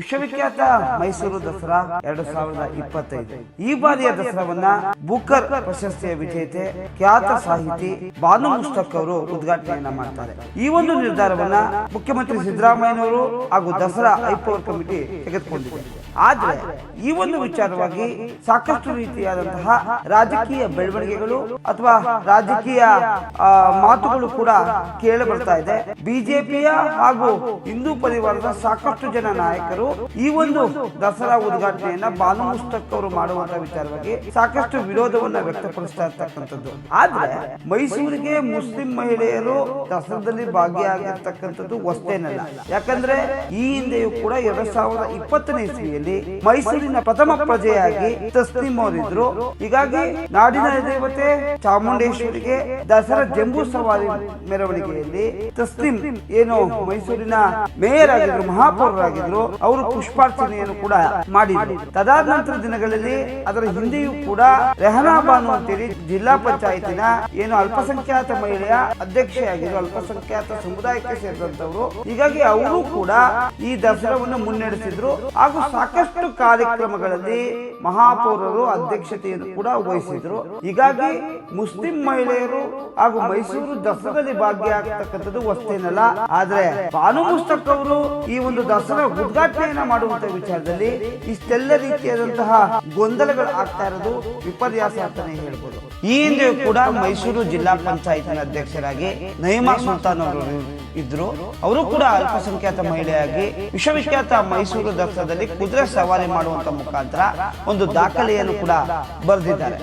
ವಿಶ್ವವಿಖ್ಯಾತ ಮೈಸೂರು ದಸರಾ ಎರಡು ಸಾವಿರದ ಇಪ್ಪತ್ತೈದು. ಈ ಬಾರಿಯ ದಸರಾವನ್ನ ಬುಕ್ಕರ್ ಪ್ರಶಸ್ತಿಯ ವಿಜೇತೆ ಖ್ಯಾತ ಸಾಹಿತಿ ಬಾನು ಮುಸ್ತಕ್ ಅವರು ಉದ್ಘಾಟನೆಯನ್ನ ಮಾಡ್ತಾರೆ. ಈ ಒಂದು ನಿರ್ಧಾರವನ್ನ ಮುಖ್ಯಮಂತ್ರಿ ಸಿದ್ದರಾಮಯ್ಯನವರು ಹಾಗೂ ದಸರಾ ಹೈಪವರ್ ಕಮಿಟಿ ತೆಗೆದುಕೊಂಡಿದೆ. ಆದ್ರೆ ಈ ಒಂದು ವಿಚಾರವಾಗಿ ಸಾಕಷ್ಟು ರೀತಿಯಾದಂತಹ ರಾಜಕೀಯ ಬೆಳವಣಿಗೆಗಳು ಅಥವಾ ರಾಜಕೀಯ ಮಾತುಗಳು ಕೂಡ ಕೇಳಿ ಬರ್ತಾ ಇದೆ. ಬಿಜೆಪಿಯ ಹಾಗೂ ಹಿಂದೂ ಪರಿವಾರದ ಸಾಕಷ್ಟು ಜನ ನಾಯಕರು ಈ ಒಂದು ದಸರಾ ಉದ್ಘಾಟನೆಯನ್ನ ಬಾನು ಮುಸ್ತಕ್ ಅವರು ಮಾಡುವಂತ ವಿಚಾರವಾಗಿ ಸಾಕಷ್ಟು ವಿರೋಧವನ್ನ ವ್ಯಕ್ತಪಡಿಸ್ತಾ ಇರ್ತಕ್ಕಂಥದ್ದು. ಆದ್ರೆ ಮೈಸೂರಿಗೆ ಮುಸ್ಲಿಂ ಮಹಿಳೆಯರು ದಸರಾದಲ್ಲಿ ಭಾಗಿಯಾಗಿರ್ತಕ್ಕಂಥದ್ದು ಹೊಸ್ತೇನಲ್ಲ. ಯಾಕಂದ್ರೆ ಈ ಹಿಂದೆಯೂ ಕೂಡ ಎರಡ್ ಸಾವಿರದ ಇಪ್ಪತ್ತನೇ ಇಸ್ವಿಯಲ್ಲಿ ಮೈಸೂರಿನ ಪ್ರಥಮ ಪ್ರಜೆಯಾಗಿ ತಸ್ಲಿಂ ಅವರಿದ್ರು. ಹೀಗಾಗಿ ನಾಡಿನ ದೇವತೆ ಚಾಮುಂಡೇಶ್ವರಿಗೆ ದಸರಾ ಜಂಬೂ ಸವಾರಿ ಮೆರವಣಿಗೆಯಲ್ಲಿ ತಸ್ಲಿಂ ಏನು ಮೈಸೂರಿನ ಮೇಯರ್ ಆಗಿದ್ರು, ಮಹಾಪೌರರಾಗಿದ್ರು ಅವರು ಪುಷ್ಪಾರ್ಚನೆಯನ್ನು ಕೂಡ ಮಾಡಿದ್ರು. ತದಾದ ನಂತರ ದಿನಗಳಲ್ಲಿ ಅದರ ಹಿಂದೆಯೂ ಕೂಡ ರೆಹನಾ ಬಾನು ಅಂತೇಳಿ ಜಿಲ್ಲಾ ಪಂಚಾಯತಿನ ಏನು ಅಲ್ಪಸಂಖ್ಯಾತ ಮಹಿಳೆಯ ಅಧ್ಯಕ್ಷೆಯಾಗಿರೋ ಅಲ್ಪಸಂಖ್ಯಾತ ಸಮುದಾಯಕ್ಕೆ ಸೇರಿದಂತವರು ಹೀಗಾಗಿ ಅವರು ಕೂಡ ಈ ದಸರಾವನ್ನು ಮುನ್ನಡೆಸಿದ್ರು. ಹಾಗೂ ಸಾಕಷ್ಟು ಕಾರ್ಯಕ್ರಮಗಳಲ್ಲಿ ಮಹಾಪೌರರು ಅಧ್ಯಕ್ಷತೆಯನ್ನು ಕೂಡ ವಹಿಸಿದ್ರು. ಹೀಗಾಗಿ ಮುಸ್ಲಿಂ ಮಹಿಳೆಯರು ಹಾಗೂ ಮೈಸೂರು ದಸರಾದಲ್ಲಿ ಭಾಗಿಯಾಗತಕ್ಕಂಥದ್ದು ವಸ್ತೇನಲ್ಲ ಆದ್ರೆ ಬಾನು ಮುಸ್ತಕ್ ಅವರು ಈ ಒಂದು ದಸರಾ ಉದ್ಘಾಟನೆಯನ್ನ ಮಾಡುವಂತ ವಿಚಾರದಲ್ಲಿ ಇಷ್ಟೆಲ್ಲ ರೀತಿಯಾದಂತಹ ಗೊಂದಲಗಳು ಆಗ್ತಾ ಇರೋದು ವಿಪರ್ಯಾಸ ಅಂತಾನೆ ಹೇಳ್ಬೋದು. ಈ ಹಿಂದೆ ಕೂಡ ಮೈಸೂರು ಜಿಲ್ಲಾ ಪಂಚಾಯತ್ನ ಅಧ್ಯಕ್ಷರಾಗಿ ನೈಮಾ ಸುಲ್ತಾನ್ ಅವರು ಇದ್ರು. ಅವರು ಕೂಡ ಅಲ್ಪಸಂಖ್ಯಾತ ಮಹಿಳೆಯಾಗಿ ವಿಶ್ವವಿಖ್ಯಾತ ಮೈಸೂರು ದಸರಾದಲ್ಲಿ ಕುದುರೆ ಸವಾರಿ ಮಾಡುವಂತ ಮುಖಾಂತರ ಒಂದು ದಾಖಲೆಯನ್ನು ಕೂಡ ಬರೆದಿದ್ದಾರೆ.